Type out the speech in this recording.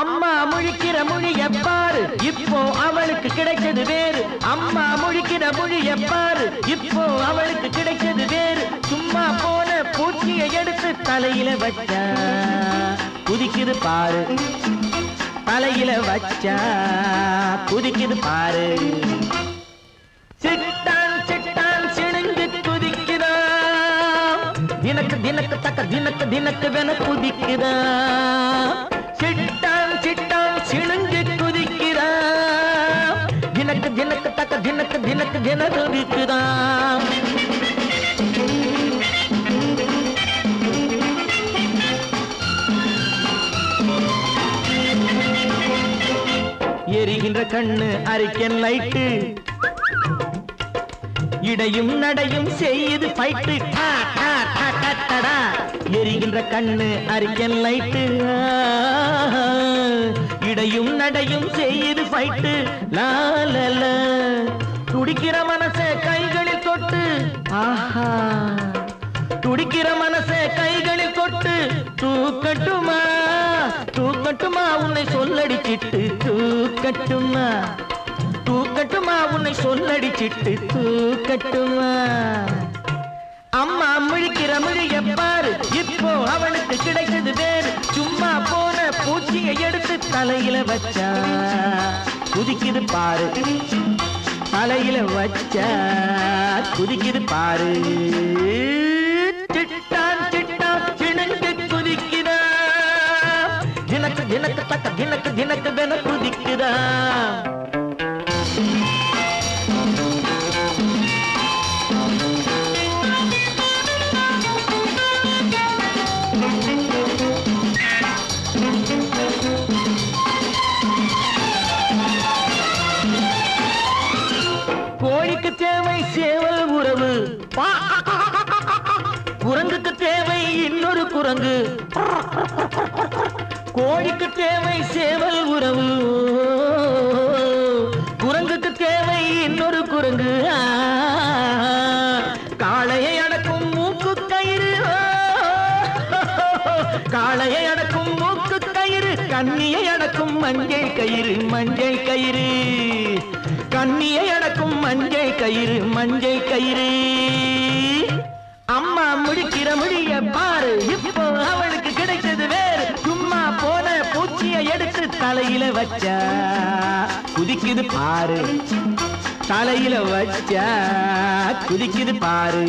அம்மா முழிக்கிற மொழி எப்பாரு? இப்போ அவளுக்கு கிடைச்சது வேறு. அம்மா முழிக்கிற மொழி எப்பாரு? இப்போ அவளுக்கு கிடைச்சது வேறு. சும்மா போன பூச்சியை எடுத்து தலையில வச்சா. குதிக்குது பாரு. தலையில வச்சா. குதிக்குது பாரு. சிட்டான் சிட்டான் சிணுங்கு குதிக்குதா? தினக்கு தினக்கு தக்க தினக்கு தினக்கு வென குதிக்குதா? தினக்கு எரிகின்ற கண்ணு அரிக்கன் லைட்டு. இடையும் நடையும் செய்யுது ஃபைட்டு எரிகின்ற கண்ணு அரிக்கன் லைட்டு. இடையும் நடையும் செய்யுது ஃபைட்டு லாலல துடிக்கிற மனச கைகளில் தொட்டு. ஆஹா. துடிக்கிற மனச கைகளில் தொட்டு. தூக்கட்டுமா? தூக்கட்டுமா? உன்னை சொல்லடிச்சிட்டு தூக்கட்டுமா? தூக்கட்டுமா? உன்னை சொல்லடிச்சிட்டு தூக்கட்டுமா? அம்மா முழிக்கிற மொழிய பாரு. இப்போ அவனுக்கு கிடைச்சது வேறு. சும்மா போன பூச்சியை எடுத்து தலையில வச்சா. குதிக்குது பாரு. தலையில வச்ச குதிக்குது பாரு. சிட்டான் சிட்டான் சிணுங்கு குதிக்குதா? தினக்கு தினக்கு தக்க தினக்கு தினக்கு தினக்கு குரங்குக்கு தேவை இன்னொரு குரங்கு. கோழிக்கு தேவை சேவல் உறவு. குரங்குக்கு தேவை இன்னொரு குரங்கு. காளையை அடக்கும் மூக்கு கயிறு காளையை அடக்கும் கண்ணியை அடக்கும் மஞ்சள் கயிறு மஞ்சள் கயிறு. கண்ணியை அடக்கும் மஞ்சள் கயிறு மஞ்சள் கயிறு. அம்மா முடிக்கிற முடிய பாரு இப்போ அவளுக்கு கிடைச்சது வேறு. சும்மா போன பூச்சியை எடுத்து தலையில வச்சா. குதிக்குது பாரு தலையில வச்சா. குதிக்குது பாரு.